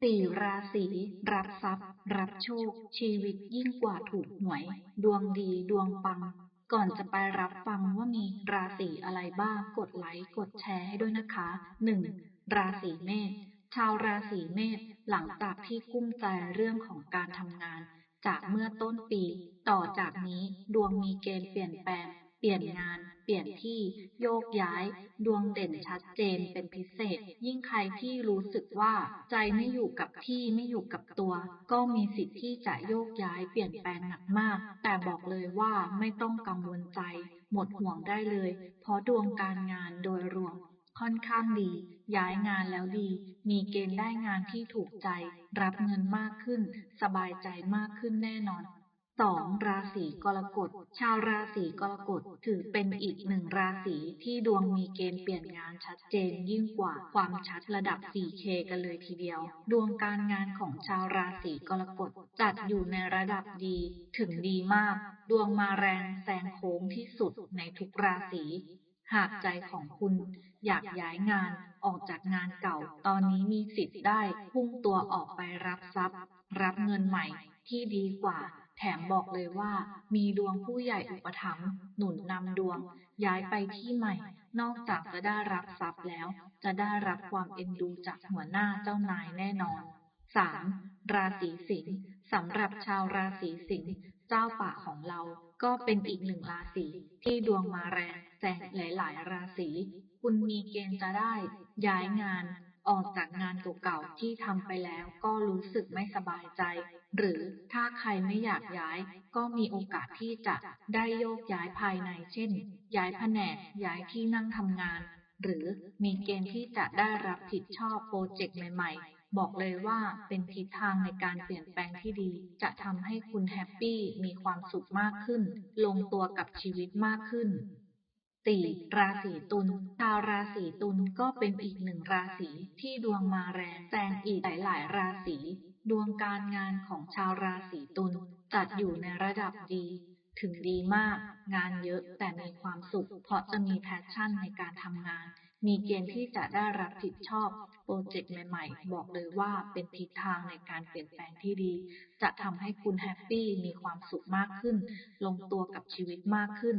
สี่ราศีรับทรัพย์ รับโชค ชีวิตยิ่งกว่าถูกหวย ดวงดีดวงปัง ก่อนจะไปรับฟังว่ามีราศีอะไรบ้าง กดไลค์กดแชร์ให้ด้วยนะคะหนึ่งราศีเมษชาวราศีเมษหลังจากที่กุ้มใจเรื่องของการทำงาน จากเมื่อต้นปี ต่อจากนี้ดวงมีเกณฑ์เปลี่ยนแปลง เปลี่ยนงาน เปลี่ยนที่โยกย้าย ดวงเด่นชัดเจนเป็นพิเศษ ยิ่งใครที่รู้สึกว่าใจไม่อยู่กับที่ไม่อยู่กับตัว ก็มีสิทธิ์ที่จะโยกย้ายเปลี่ยนแปลงหนักมาก แต่บอกเลยว่าไม่ต้องกังวลใจ หมดห่วงได้เลย เพราะดวงการงานโดยรวมค่อนข้างดี ย้ายงานแล้วดี มีเกณฑ์ได้งานที่ถูกใจ รับเงินมากขึ้น สบายใจมากขึ้นแน่นอน สองราศีกรกฎ ชาวราศีกรกฎถือเป็นอีกหนึ่งราศีที่ดวงมีเกณฑ์เปลี่ยนงานชัดเจนยิ่งกว่าความชัดระดับ 4K กันเลยทีเดียว ดวงการงานของชาวราศีกรกฎจัดอยู่ในระดับดี ถึงดีมาก ดวงมาแรงแซงโค้งที่สุดในทุกราศีหากใจของคุณอยากย้ายงานออกจากงานเก่า ตอนนี้มีสิทธิ์ได้พุ่งตัวออกไปรับทรัพย์ รับเงินใหม่ที่ดีกว่า แถมบอกเลยว่ามีดวงผู้ใหญ่อุปถัมภ์หนุนนำดวง ย้ายไปที่ใหม่ นอกจากจะได้รับทรัพย์แล้ว จะได้รับความเอ็นดูจากหัวหน้าเจ้านายแน่นอนสามราศีสิงห์สำหรับชาวราศีสิงห์เจ้าป่าของเราก็เป็นอีกหนึ่งราศีที่ดวงมาแรงแซงหลาย ๆ ราศี คุณมีเกณฑ์จะได้ ย้ายงาน ออกจากงานเก่าๆที่ทำไปแล้วก็รู้สึกไม่สบายใจ หรือถ้าใครไม่อยากย้าย ก็มีโอกาสที่จะได้โยกย้ายภายในเช่น ย้ายแผนก ย้ายที่นั่งทำงาน หรือมีเกณฑ์ที่จะได้รับผิดชอบโปรเจกต์ใหม่ๆ บอกเลยว่าเป็นทิศทางในการเปลี่ยนแปลงที่ดี จะทำให้คุณแฮปปี้มีความสุขมากขึ้น ลงตัวกับชีวิตมากขึ้น สี่ราศีตุลชาวราศีตุลก็เป็นอีกหนึ่งราศีที่ดวงมาแรงแซงอีกหลายๆราศีดวงการงานของชาวราศีตุลจัดอยู่ในระดับดี ถึงดีมาก งานเยอะแต่มีความสุข เพราะจะมีแพชชั่นในการทำงาน มีเกณฑ์ที่จะได้รับผิดชอบ โปรเจกต์ใหม่ๆ บอกเลยว่าเป็นทิศทางในการเปลี่ยนแปลงที่ดี จะทำให้คุณแฮปปี้มีความสุขมากขึ้น ลงตัวกับชีวิตมากขึ้น